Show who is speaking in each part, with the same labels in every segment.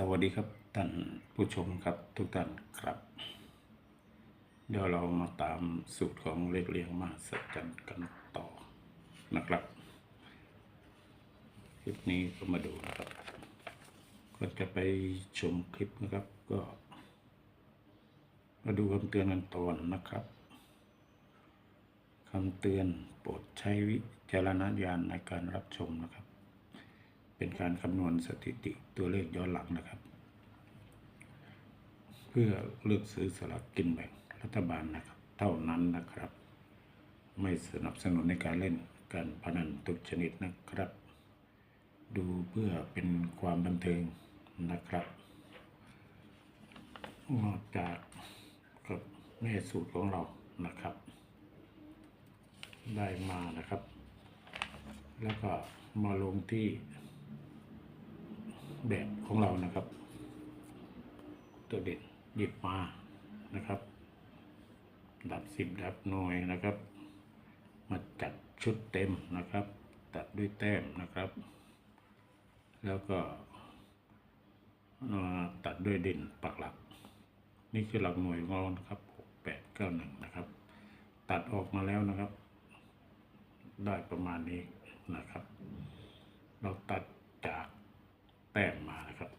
Speaker 1: สวัสดีครับท่านผู้ชมครับทุกท่านครับ เดี๋ยวเรามาตามสูตรของเลขเรียงมาสัจจันกันต่อนะครับคลิปนี้ก็มาดูนะครับก็จะไปชมคลิปนะครับก็ มาดูคำเตือนกันตอนนะครับคำเตือนโปรดใช้วิจารณญาณในการรับชมนะครับ เป็นการคำนวณสถิติตัวเลขย้อนหลังนะครับ เพื่อเลือกซื้อสลากกินแบ่งรัฐบาลนะครับ เท่านั้นนะครับ ไม่สนับสนุนในการเล่นการพนันทุกชนิดนะครับ ดูเพื่อเป็นความบันเทิงนะครับนอกจากกับแม่สูตรของเรานะครับ ได้มานะครับ แล้วก็มาลงที่ แบบของเรานะครับ ตัวเด่นหยิบมานะครับ ดับสิบดับหน่วยนะครับ มาจัดชุดเต็มนะครับ ตัดด้วยแต้มนะครับ แล้วก็ตัดด้วยเด่นปักหลัก นี่คือหลักหน่วยของเรานะครับหกแปดเก้าหนึ่งนะครับ ตัดออกมาแล้วนะครับ ได้ประมาณนี้นะครับ เราตัดจาก ต้มมานะครับ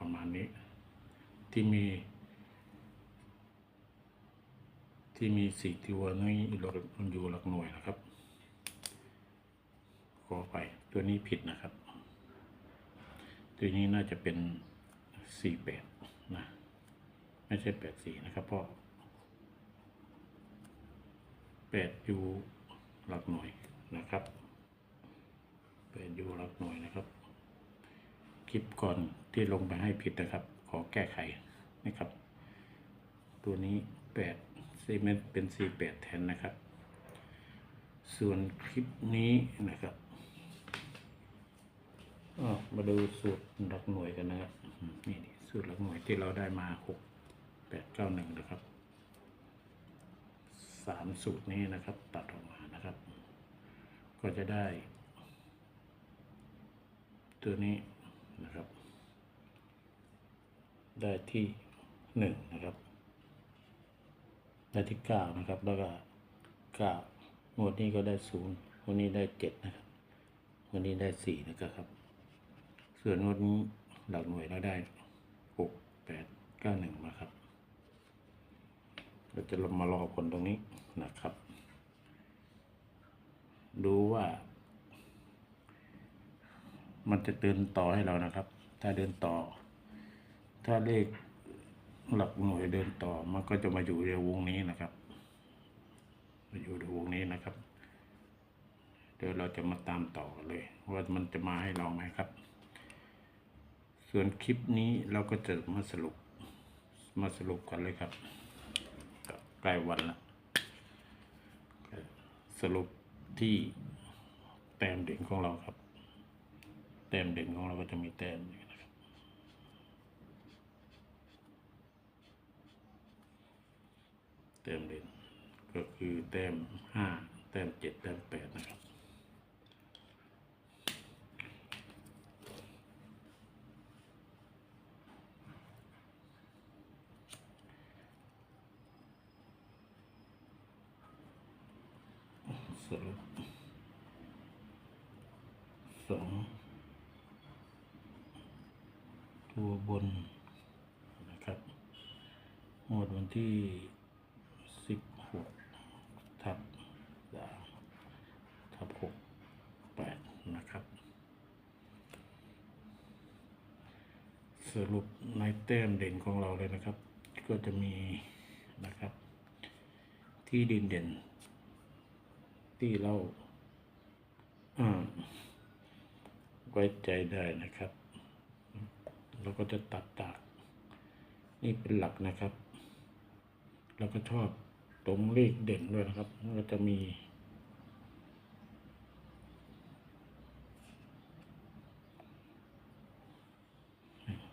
Speaker 1: ประมาณนี้ที่มี ที่มีสี่ตัวนี้เรามันอยู่หลักหน่วยนะครับ ขอไปตัวนี้ผิดนะครับ ตัวนี้น่าจะเป็นสี่แปดนะไม่ใช่แปดสี่นะครับเพราะแปดอยู่หลักหน่วยนะครับ นยู่หลักหน่วยนะครับ คลิปก่อนที่ลงไปให้ผิดนะครับ ขอแก้ไขนะครับ ตัวนี้แปดซีเมนต์เป็นสี่แปดแทนนะครับ ส่วนคลิปนี้นะครับมาดูสูตรหลักหน่วยกันนะครับนี่นี่สูตรหลักหน่วยที่เราได้มาหกแปดเก้าหนึ่งนะครับสามสูตรนี้นะครับ ตัดออกมานะครับ ก็จะได้ ตัวนี้นะครับ ได้ที่หนึ่งนะครับ ได้ที่เก้านะครับ แล้วก็เก้างวดนี้ก็ได้ศูนย์งวดนี้ได้เจ็ดนะครับงวดนี้ได้สี่นะครับ ส่วนงวดนี้หลักหน่วยเราได้หกแปดเก้าหนึ่งมาครับเราจะลงมารอผลตรงนี้นะครับ ดูว่า มันจะเดินต่อให้เรานะครับ ถ้าเดินต่อ ถ้าเลขหลักหน่วยเดินต่อ มันก็จะมาอยู่ในวงนี้นะครับ มาอยู่ในวงนี้นะครับ เดี๋ยวเราจะมาตามต่อเลย ว่ามันจะมาให้เราไหมครับ ส่วนคลิปนี้เราก็จะมาสรุป มาสรุปกันเลยครับใกล้วันละสรุปที่แต้มเด่นของเราครับ แต้มเด่นของเราก็จะมีแต้มนี้นะครับแต้มเด่นก็คือแต้มห้าแต้มเจ็ดแต้มแปดนะครับสรุปสองตัว บนนะครับหมวดวันที่สิบหกทับสามทับหกแปดนะครับ สรุปในแต้มเด่นของเราเลยนะครับ ก็จะมีนะครับ ที่ดินเด่น ที่เราอ่าไว้ใจได้นะครับ เราก็จะตัดตากนี่เป็นหลักนะครับ เราก็ชอบตรงเลขเด่นด้วยนะครับก็จะมี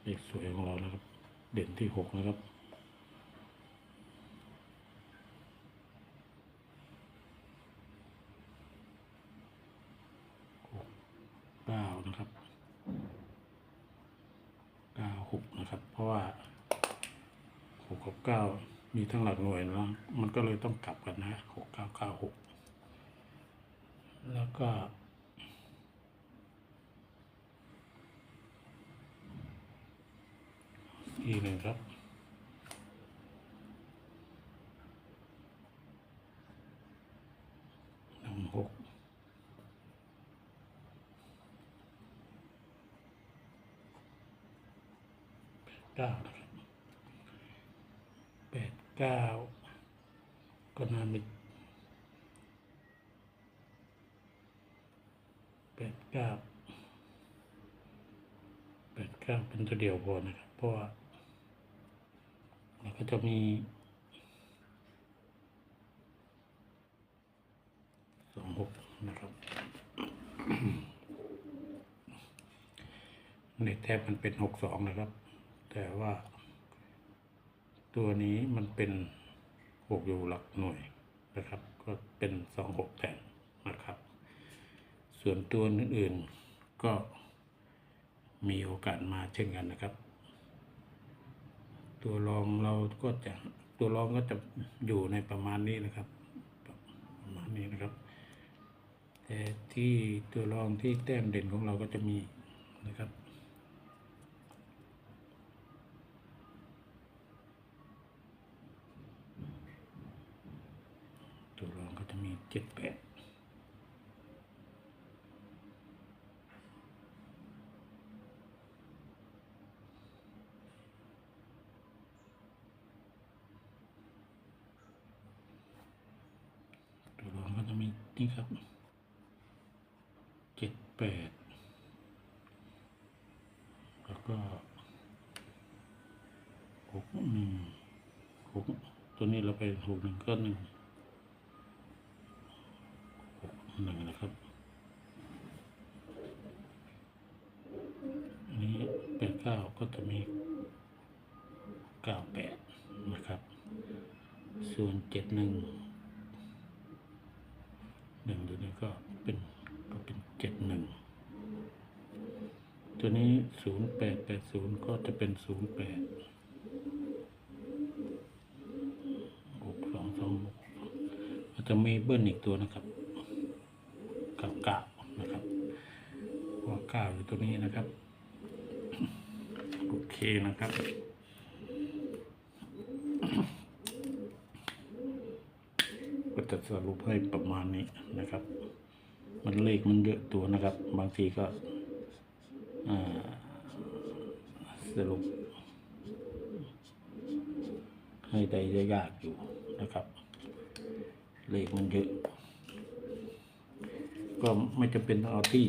Speaker 1: เลขสวยของเรานะครับ เด่นที่หกนะครับะว่าหกกับเก้ามีทั้งหลักหน่วยนะมันก็เลยต้องกลับกันนะหกเก้าเก้าหกแล้วก็อีกหนึ่งครับ หนึ่งหกแปด เก้าแปดเก้าก็น่ามีแปดเก้าแปดเก้าเป็นตัวเดียวพอนะครับ เพราะว่าเราก็จะมีสองหกนะครับในแทบมันเป็นหกสองนะครับ แต่ว่า ตัวนี้มันเป็นหกอยู่หลักหน่วยนะครับ ก็เป็นสองหกแทนนะครับ ส่วนตัวอื่นๆก็มีโอกาสมาเช่นกันนะครับ ตัวรองเราก็จะตัวรองก็จะอยู่ในประมาณนี้นะครับประมาณนี้นะครับ แต่ที่ตัวรองที่แต้มเด่นของเราก็จะมีนะครับ ตัวรองก็ จะมีเจ็ดแปดตัวรองก็จะมีนี่ครับเจ็ดแปดแล้วก็หกหนึ่งหกตัวนี้เราไปหกหนึ่งก็หนึ่ง หนึ่งนะครับ อันนี้แปดเก้าก็จะมีเก้าแปดนะครับ ส่วนเจ็ดหนึ่งหนึ่งตัวนี้ก็เป็นก็เป็นเจ็ดหนึ่งตัวนี้ศูนย์แปดแปดศูนย์ก็จะเป็นศูนย์แปดหกสองสองหกจะมีเบิ้ลอีกตัวนะครับ กับเก้านะครับเพราะว่าเก้าอยู่ตัวนี้นะครับ โอเคนะครับ ก็จะสรุปให้ประมาณนี้นะครับ มันเลขมันเยอะตัวนะครับ บางทีก็สรุปให้ได้ยากอยู่นะครับ เลขมันเยอะ ก็ไม่จำเป็นต้องเอาที่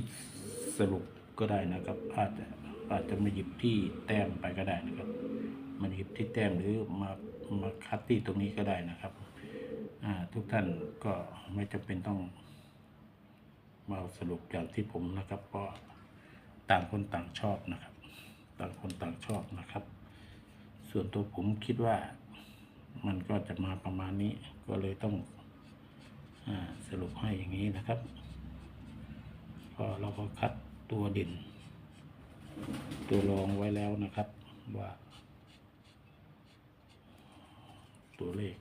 Speaker 1: สรุปก็ได้นะครับ อาจจะอาจจะมาหยิบที่แต้มไปก็ได้นะครับมาหยิบที่แต้มหรือมามาคัดที่ตรงนี้ก็ได้นะครับอ่าทุกท่านก็ไม่จำเป็นต้องมาสรุปอย่างที่ผมนะครับ เพราะต่างคนต่างชอบนะครับ ต่างคนต่างชอบนะครับ ส่วนตัวผมคิดว่ามันก็จะมาประมาณนี้ก็เลยต้องอาสรุปให้อย่างนี้นะครับ ก็เราก็คัดตัวเด่น ตัวรองไว้แล้วนะครับ ว่า ตัวเลข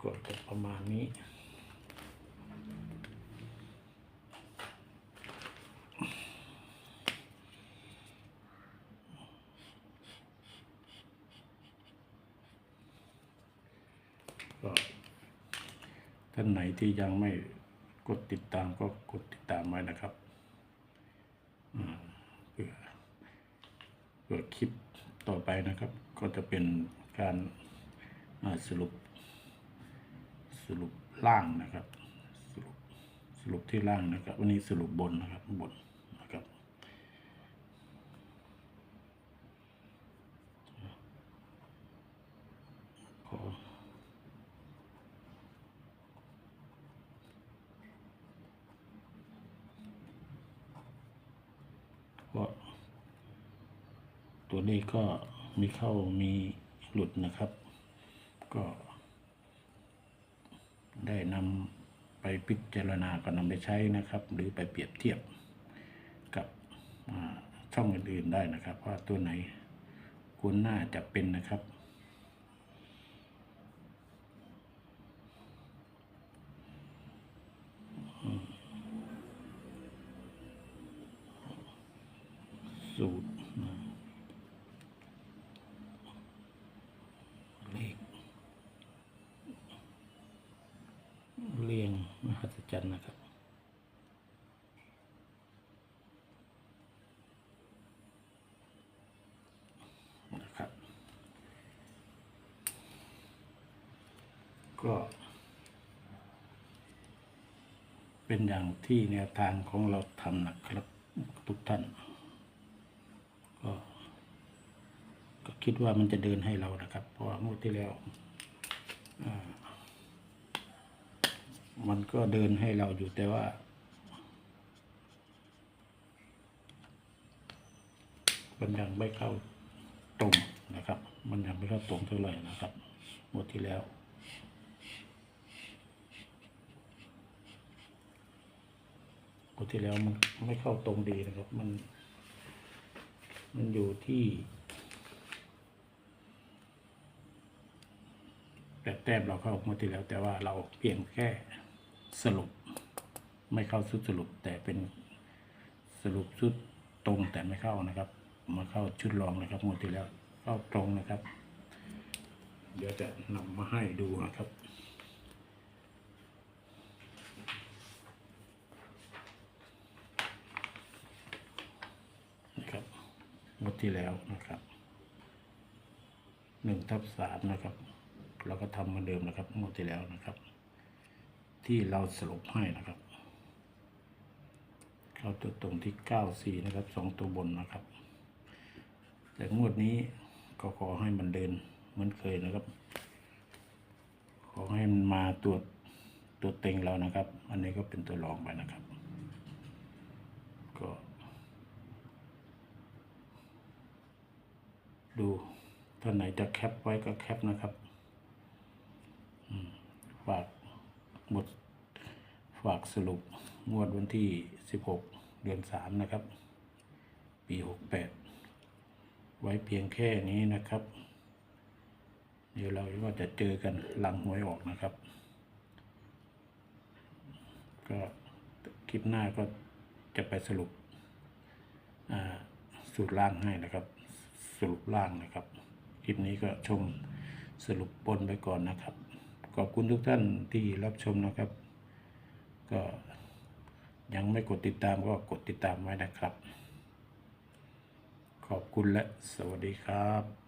Speaker 1: ก็จะประมาณนี้ก็ท่านไหนที่ยังไม่ กดติดตามก็กดติดตามไว้นะครับเพื่อเพื่อคลิปต่อไปนะครับ ก็จะเป็นการสรุป สรุปล่างนะครับ สรุปสรุปที่ล่างนะครับ วันนี้สรุปบนนะครับบนนะครับ ขอก็ตัวนี้ ก็มีเข้ามีหลุดนะครับ ก็ ได้นำไปพิจารณาก็นำไปใช้นะครับ หรือไปเปรียบเทียบกับช่องอื่นๆได้นะครับ ว่าตัวไหนคุณน่าจะเป็นนะครับสูตรนะเลขเรียง มหัศจรรย์นะครับ นะครับ ก็ เป็นอย่างที่แนวทางของเราทำนะครับ ทุกท่าน ก็ก็คิดว่ามันจะเดินให้เรานะครับ เพราะว่างวดที่แล้วอ่า มันก็เดินให้เราอยู่แต่ว่า มันยังไม่เข้าตรงนะครับ มันยังไม่เข้าตรงเท่าไหร่นะครับงวดที่แล้วงวดที่แล้วมันไม่เข้าตรงดีนะครับ มัน มันอยู่ที่แต่แต้มเราเข้างวดที่แล้ว แต่ว่าเราเพียงแค่ สรุป ไม่เข้าชุดสรุป แต่เป็นสรุปชุดตรงแต่ไม่เข้านะครับ มาเข้าชุดรองนะครับงวดที่แล้วเข้าตรงนะครับ เดี๋ยวจะนำมาให้ดูนะครับนะครับงวดที่แล้วนะครับหนึ่งทับสามนะครับ เราก็ทำเหมือนเดิมนะครับงวดที่แล้วนะครับ ที่เราสรุปให้นะครับ เข้าตัวตรงที่เก้าสี่นะครับสองตัวบนนะครับ แต่งวดนี้ก็ขอให้มันเดินเหมือนเคยนะครับ ขอให้มันมาตัวตัวเต็งเรานะครับ อันนี้ก็เป็นตัวรองไปนะครับ ก็ดูท่านไหนจะแคปไว้ก็แคปนะครับฝาก บทฝากสรุปงวดวันที่ 16 เดือน 3 นะครับ ปี 68 ไว้เพียงแค่นี้นะครับ เดี๋ยวเราก็จะเจอกันหลังหวยออกนะครับ ก็คลิปหน้าก็จะไปสรุปอ่าสูตรล่างให้นะครับ สรุปล่างนะครับ คลิปนี้ก็ชมสรุปปนไปก่อนนะครับ ขอบคุณทุกท่านที่รับชมนะครับ ก็ยังไม่กดติดตามก็กดติดตามไว้นะครับ ขอบคุณและสวัสดีครับ